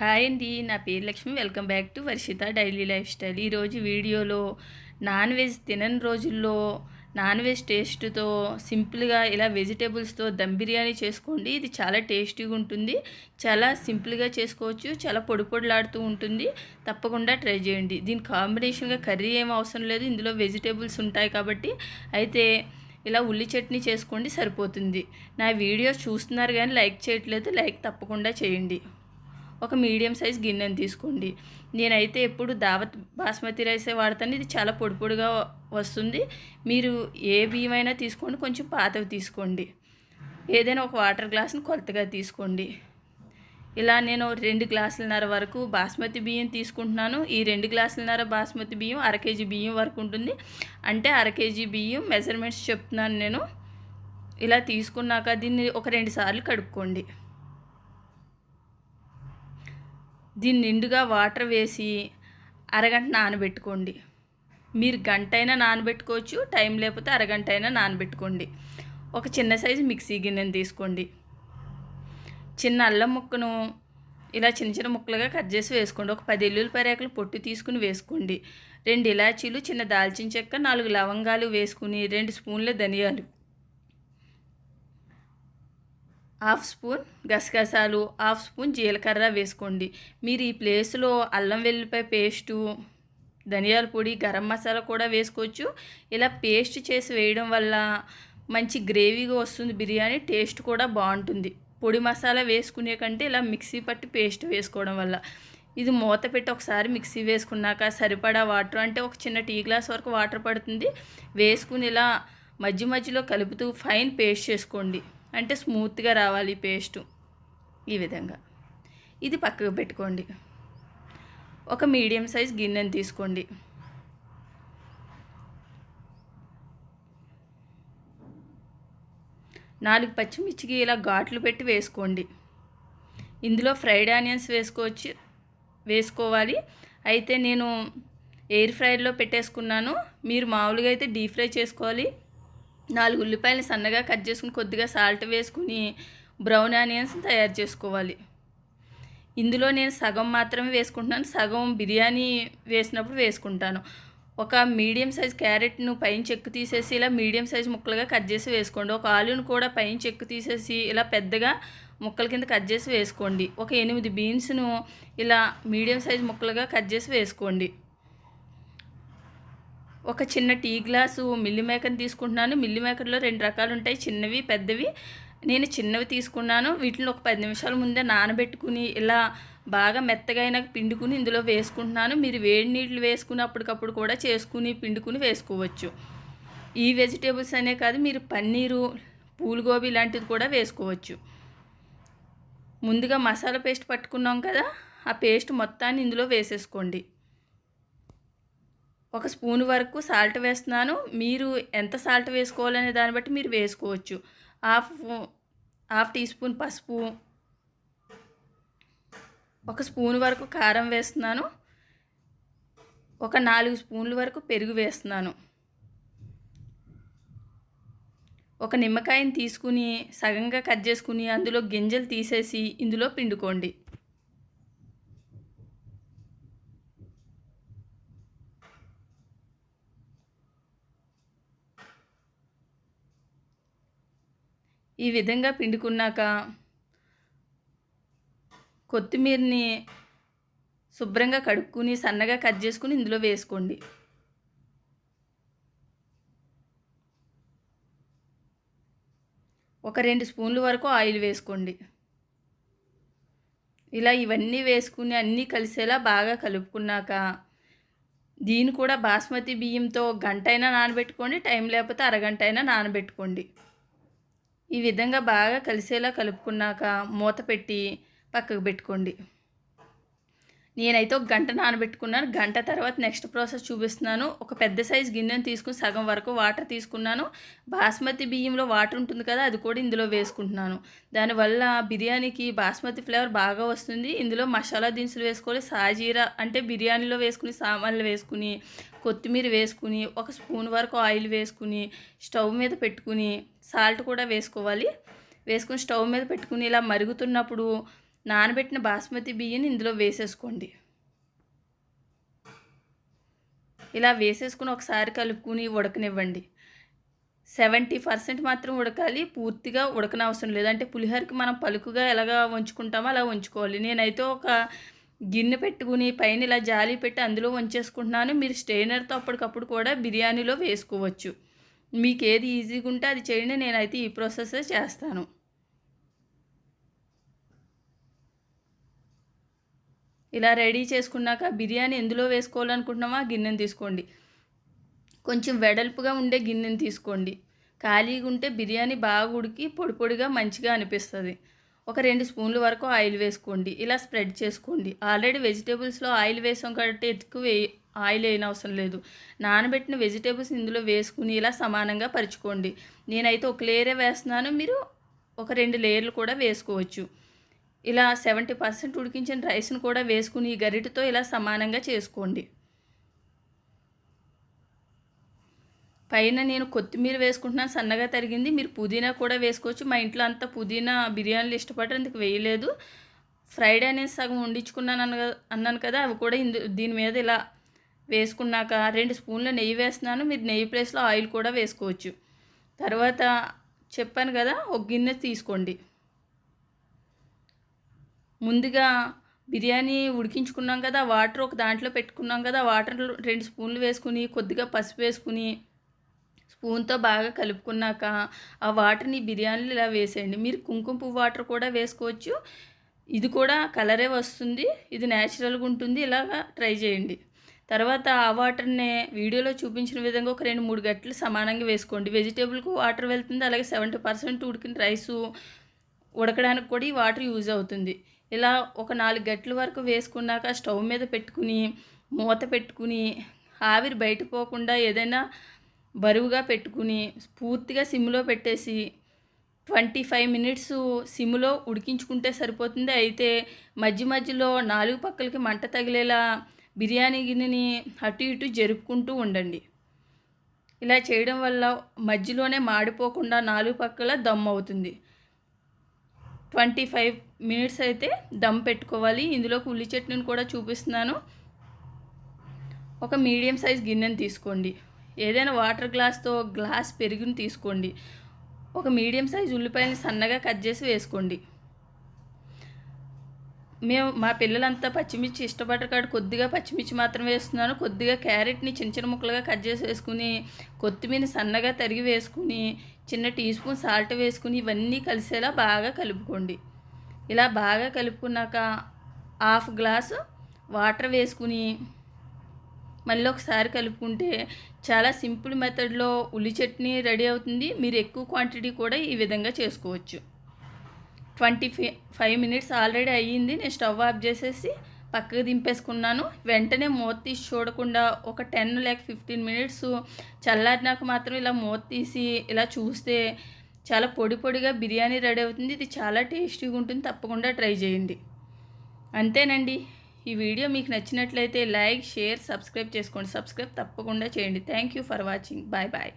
Hi అండి నా పేరు Lakshmi. Welcome back to Varshitha daily lifestyle ఈరోజు వీడియోలో నాన్ వెజ్ తినని రోజుల్లో నాన్ వెజ్ టేస్ట్తో సింపుల్గా ఇలా వెజిటేబుల్స్తో దమ్ బిర్యానీ చేసుకోండి. ఇది చాలా టేస్టీగా ఉంటుంది. చాలా సింపుల్గా చేసుకోవచ్చు. చాలా పొడి పొడిలాడుతూ ఉంటుంది. తప్పకుండా ట్రై చేయండి. దీని కాంబినేషన్గా కర్రీ ఏం అవసరం లేదు. ఇందులో వెజిటేబుల్స్ ఉంటాయి కాబట్టి అయితే ఇలా ఉల్లి చట్నీ చేసుకోండి సరిపోతుంది. నా వీడియో చూస్తున్నారు కానీ లైక్ చేయట్లేదు. లైక్ తప్పకుండా చేయండి. ఒక మీడియం సైజ్ గిన్నెని తీసుకోండి. నేనైతే ఎప్పుడు దావత్ బాస్మతి రైసే వాడతాను. ఇది చాలా పొడి పొడిగా వస్తుంది. మీరు ఏ బియ్యమైనా తీసుకోండి. కొంచెం పాతవి తీసుకోండి. ఏదైనా ఒక వాటర్ గ్లాస్ని కొలతగా తీసుకోండి. ఇలా నేను రెండు గ్లాసులన్నర వరకు బాస్మతి బియ్యం తీసుకుంటున్నాను. ఈ రెండు గ్లాసులన్నర బాస్మతి బియ్యం అర కేజీ బియ్యం వరకు ఉంటుంది. అంటే అర కేజీ బియ్యం మెజర్మెంట్స్ చెప్తున్నాను నేను. ఇలా తీసుకున్నాక దీన్ని ఒక రెండు సార్లు కడుక్కోండి. దీన్ని నిండుగా వాటర్ వేసి అరగంట నానబెట్టుకోండి. మీరు గంట అయినా నానబెట్టుకోవచ్చు టైం లేకపోతే అరగంట అయినా నానబెట్టుకోండి. ఒక చిన్న సైజు మిక్సీ గిన్నెను తీసుకోండి. చిన్న అల్లం ముక్కను ఇలా చిన్న చిన్న ముక్కలుగా కట్ చేసి వేసుకోండి. ఒక పది ఎల్లుల్లిపాయ రేకలు పొట్టు తీసుకుని వేసుకోండి. రెండు ఇలాచీలు చిన్న దాల్చిన చెక్క నాలుగు లవంగాలు వేసుకుని రెండు స్పూన్ల ధనియాలు హాఫ్ స్పూన్ గసగసాలు హాఫ్ స్పూన్ జీలకర్ర వేసుకోండి. మీరు ఈ ప్లేస్లో అల్లం వెల్లిపాయ పేస్టు ధనియాల పొడి గరం మసాలా కూడా వేసుకోవచ్చు. ఇలా పేస్ట్ చేసి వేయడం వల్ల మంచి గ్రేవీగా వస్తుంది బిర్యానీ టేస్ట్ కూడా బాగుంటుంది. పొడి మసాలా వేసుకునే కంటే ఇలా మిక్సీ పట్టి పేస్ట్ వేసుకోవడం వల్ల. ఇది మూత పెట్టి ఒకసారి మిక్సీ వేసుకున్నాక సరిపడా వాటర్ అంటే ఒక చిన్న టీ గ్లాస్ వరకు వాటర్ పడుతుంది. వేసుకుని ఇలా మధ్య మధ్యలో కలుపుతూ ఫైన్ పేస్ట్ చేసుకోండి. అంటే స్మూత్గా రావాలి పేస్ట్. ఈ విధంగా. ఇది పక్కకు పెట్టుకోండి. ఒక మీడియం సైజ్ గిన్నెని తీసుకోండి. నాలుగు పచ్చిమిర్చికి ఇలా ఘాట్లు పెట్టి వేసుకోండి. ఇందులో ఫ్రైడ్ ఆనియన్స్ వేసుకోవచ్చు వేసుకోవాలి. అయితే నేను ఎయిర్ ఫ్రైడ్లో పెట్టేసుకున్నాను. మీరు మామూలుగా అయితే డీప్ ఫ్రై చేసుకోవాలి. నాలుగు ఉల్లిపాయలు సన్నగా కట్ చేసుకుని కొద్దిగా సాల్ట్ వేసుకుని బ్రౌన్ ఆనియన్స్ తయారు చేసుకోవాలి. ఇందులో నేను సగం మాత్రమే వేసుకుంటున్నాను. సగం బిర్యానీ వేసినప్పుడు వేసుకుంటాను. ఒక మీడియం సైజ్ క్యారెట్ను పైన చెక్కు తీసేసి ఇలా మీడియం సైజ్ ముక్కలుగా కట్ చేసి వేసుకోండి. ఒక ఆలును కూడా పైన చెక్కు తీసేసి ఇలా పెద్దగా ముక్కల కింద కట్ చేసి వేసుకోండి. ఒక ఎనిమిది బీన్స్ను ఇలా మీడియం సైజ్ ముక్కలుగా కట్ చేసి వేసుకోండి. ఒక చిన్న టీ గ్లాసు మిల్లి మేకర్ని తీసుకుంటున్నాను. మిల్లి మేకర్లో రెండు రకాలు ఉంటాయి. చిన్నవి పెద్దవి. నేను చిన్నవి తీసుకున్నాను. వీటిని ఒక పది నిమిషాల ముందే నానబెట్టుకుని ఇలా బాగా మెత్తగా పిండుకుని ఇందులో వేసుకుంటున్నాను. మీరు వేడి నీళ్ళు వేసుకుని అప్పటికప్పుడు కూడా చేసుకుని పిండుకుని వేసుకోవచ్చు. ఈ వెజిటేబుల్స్ అనే కాదు మీరు పన్నీరు పూలగోబీ లాంటిది కూడా వేసుకోవచ్చు. ముందుగా మసాలా పేస్ట్ పట్టుకున్నాం కదా ఆ పేస్ట్ మొత్తాన్ని ఇందులో వేసేసుకోండి. ఒక స్పూన్ వరకు సాల్ట్ వేస్తున్నాను. మీరు ఎంత సాల్ట్ వేసుకోవాలనే దాన్ని బట్టి మీరు వేసుకోవచ్చు. హాఫ్ హాఫ్ టీ స్పూన్ పసుపు ఒక స్పూన్ వరకు కారం వేస్తున్నాను. ఒక నాలుగు స్పూన్ల వరకు పెరుగు వేస్తున్నాను. ఒక నిమ్మకాయని తీసుకుని సగంగా కట్ చేసుకుని అందులో గింజలు తీసేసి ఇందులో పిండుకోండి. ఈ విధంగా పిండుకున్నాక కొత్తిమీరని శుభ్రంగా కడుక్కుని సన్నగా కట్ చేసుకుని ఇందులో వేసుకోండి. ఒక రెండు స్పూన్ల వరకు ఆయిల్ వేసుకోండి. ఇలా ఇవన్నీ వేసుకుని అన్నీ కలిసేలా బాగా కలుపుకున్నాక దీన్ని కూడా బాస్మతి బియ్యంతో గంట అయినా నానబెట్టుకోండి టైం లేకపోతే అరగంట అయినా నానబెట్టుకోండి. ఈ విధంగా బాగా కలిసేలా కలుపుకున్నాక మూత పెట్టి పక్కకు పెట్టుకోండి. నేనైతే ఒక గంట నానబెట్టుకున్నాను. గంట తర్వాత నెక్స్ట్ ప్రాసెస్ చూపిస్తున్నాను. ఒక పెద్ద సైజ్ గిన్నెను తీసుకుని సగం వరకు వాటర్ తీసుకున్నాను. బాస్మతి బియ్యంలో వాటర్ ఉంటుంది కదా అది కూడా ఇందులో వేసుకుంటున్నాను. దానివల్ల బిర్యానీకి బాస్మతి ఫ్లేవర్ బాగా వస్తుంది. ఇందులో మసాలా దినుసులు వేసుకోవాలి. సాజీరా అంటే బిర్యానీలో వేసుకుని సామాన్లు వేసుకుని కొత్తిమీర వేసుకుని ఒక స్పూన్ వరకు ఆయిల్ వేసుకుని స్టవ్ మీద పెట్టుకుని సాల్ట్ కూడా వేసుకోవాలి. వేసుకుని స్టవ్ మీద పెట్టుకుని ఇలా మరుగుతున్నప్పుడు నానబెట్టిన బాస్మతి బియ్యం ఇందులో వేసేసుకోండి. ఇలా వేసేసుకుని ఒకసారి కలుపుకుని ఉడకనివ్వండి. సెవెంటీ పర్సెంట్ మాత్రం ఉడకాలి పూర్తిగా ఉడకనవసరం లేదంటే పులిహోరకి మనం పలుకుగా ఎలాగా ఉంచుకుంటామో అలా ఉంచుకోవాలి నేనైతే ఒక గిన్నె పెట్టుకుని పైన ఇలా జాలి పెట్టి అందులో వంచేసుకుంటున్నాను. మీరు స్టెయినర్తో అప్పటికప్పుడు కూడా బిర్యానీలో వేసుకోవచ్చు. మీకు ఏది ఈజీగా ఉంటే అది చేయండి. నేనైతే ఈ ప్రాసెస్ చేస్తాను. ఇలా రెడీ చేసుకున్నాక బిర్యానీ ఎందులో వేసుకోవాలనుకుంటున్నామో ఆ గిన్నెని తీసుకోండి. కొంచెం వెడల్పుగా ఉండే గిన్నెని తీసుకోండి. ఖాళీగా ఉంటే బిర్యానీ బాగా ఉడికి పొడి పొడిగా మంచిగా అనిపిస్తుంది. ఒక రెండు స్పూన్ల వరకు ఆయిల్ వేసుకోండి. ఇలా స్ప్రెడ్ చేసుకోండి. ఆల్రెడీ వెజిటేబుల్స్లో ఆయిల్ వేసాం కాబట్టి ఎక్కువ ఆయిల్ వేయని అవసరం లేదు. నానబెట్టిన వెజిటేబుల్స్ ఇందులో వేసుకుని ఇలా సమానంగా పరుచుకోండి. నేనైతే ఒక లేయరే వేస్తున్నాను. మీరు ఒక రెండు లేయర్లు కూడా వేసుకోవచ్చు. ఇలా సెవెంటీ పర్సెంట్ ఉడికించిన రైస్ను కూడా వేసుకుని ఈ గరిటతో ఇలా సమానంగా చేసుకోండి. పైన నేను కొత్తిమీర వేసుకుంటున్నాను సన్నగా తరిగింది. మీరు పుదీనా కూడా వేసుకోవచ్చు. మా ఇంట్లో అంతా పుదీనా బిర్యానీలు ఇష్టపడరు అందుకు వేయలేదు. ఫ్రైడ్ అనేది సగం వండించుకున్నాను అన్న అన్నాను కదా అవి కూడా ఇందు దీని మీద ఇలా వేసుకున్నాక రెండు స్పూన్ల నెయ్యి వేస్తున్నాను. మీరు నెయ్యి ప్లేస్లో ఆయిల్ కూడా వేసుకోవచ్చు. తర్వాత చెప్పాను కదా ఒక గిన్నె తీసుకోండి. ముందుగా బిర్యానీ ఉడికించుకున్నాం కదా వాటర్ ఒక దాంట్లో పెట్టుకున్నాం కదా వాటర్ రెండు స్పూన్లు వేసుకుని కొద్దిగా పసుపు వేసుకుని స్పూన్తో బాగా కలుపుకున్నాక ఆ వాటర్ని బిర్యానీలో ఇలా వేసేయండి. మీరు కుంకుమ పువ్వు వాటర్ కూడా వేసుకోవచ్చు. ఇది కూడా కలరే వస్తుంది. ఇది న్యాచురల్గా ఉంటుంది. ఇలాగా ట్రై చేయండి. తర్వాత ఆ వాటర్నే వీడియోలో చూపించిన విధంగా ఒక రెండు మూడు గంటలు సమానంగా వేసుకోండి. వెజిటేబుల్కు వాటర్ వెళ్తుంది. అలాగే సెవెంటీ పర్సెంట్ ఉడికిన రైసు ఉడకడానికి కూడా ఈ వాటర్ యూజ్ అవుతుంది. ఇలా ఒక నాలుగు గంటల వరకు వేసుకున్నాక స్టవ్ మీద పెట్టుకుని మూత పెట్టుకుని ఆవిరి బయట పోకుండా ఏదైనా బరువుగా పెట్టుకుని పూర్తిగా సిమ్లో పెట్టేసి ట్వంటీ ఫైవ్ మినిట్స్ సిమ్లో ఉడికించుకుంటే సరిపోతుంది. అయితే మధ్య మధ్యలో నాలుగు పక్కలకి మంట తగిలేలా బిర్యానీ గిన్నెని అటు ఇటు జరుపుకుంటూ ఉండండి. ఇలా చేయడం వల్ల మధ్యలోనే మాడిపోకుండా నాలుగు పక్కల దమ్ అవుతుంది. ట్వంటీ ఫైవ్ మినిట్స్ అయితే దమ్ పెట్టుకోవాలి. ఇందులోకి ఉల్లి చట్నీని కూడా చూపిస్తున్నాను. ఒక మీడియం సైజ్ గిన్నెని తీసుకోండి. ఏదైనా వాటర్ గ్లాస్తో గ్లాస్ పెరుగుని తీసుకోండి. ఒక మీడియం సైజ్ ఉల్లిపాయని సన్నగా కట్ చేసి వేసుకోండి. మేము మా పిల్లలంతా పచ్చిమిర్చి ఇష్టపడరు కాదు కొద్దిగా పచ్చిమిర్చి మాత్రం వేస్తున్నాను. కొద్దిగా క్యారెట్ని చిన్న చిన్న ముక్కలుగా కట్ చేసి వేసుకుని కొత్తిమీర సన్నగా తరిగి వేసుకుని చిన్న టీ స్పూన్ సాల్ట్ వేసుకుని ఇవన్నీ కలిసేలా బాగా కలుపుకోండి. ఇలా బాగా కలుపుకున్నాక హాఫ్ గ్లాసు వాటర్ వేసుకుని మళ్ళీ ఒకసారి కలుపుకుంటే చాలా సింపుల్ మెథడ్లో ఉల్లి చట్నీ రెడీ అవుతుంది. మీరు ఎక్కువ క్వాంటిటీ కూడా ఈ విధంగా చేసుకోవచ్చు. ట్వంటీ ఫైవ్ మినిట్స్ ఆల్రెడీ అయ్యింది. నేను స్టవ్ ఆఫ్ చేసేసి పక్కకు దింపేసుకున్నాను. వెంటనే మూత తీసి చూడకుండా ఒక టెన్ లేక ఫిఫ్టీన్ మినిట్స్ చల్లారినాక మాత్రం ఇలా మూత తీసి ఇలా చూస్తే చాలా పొడి పొడిగా బిర్యానీ రెడీ అవుతుంది. ఇది చాలా టేస్టీగా ఉంటుంది. తప్పకుండా ట్రై చేయండి. అంతేనండి. ఈ వీడియో మీకు నచ్చినట్లయితే లైక్ షేర్ సబ్స్క్రైబ్ చేసుకోండి. సబ్స్క్రైబ్ తప్పకుండా చేయండి. Thank you for watching. Bye bye.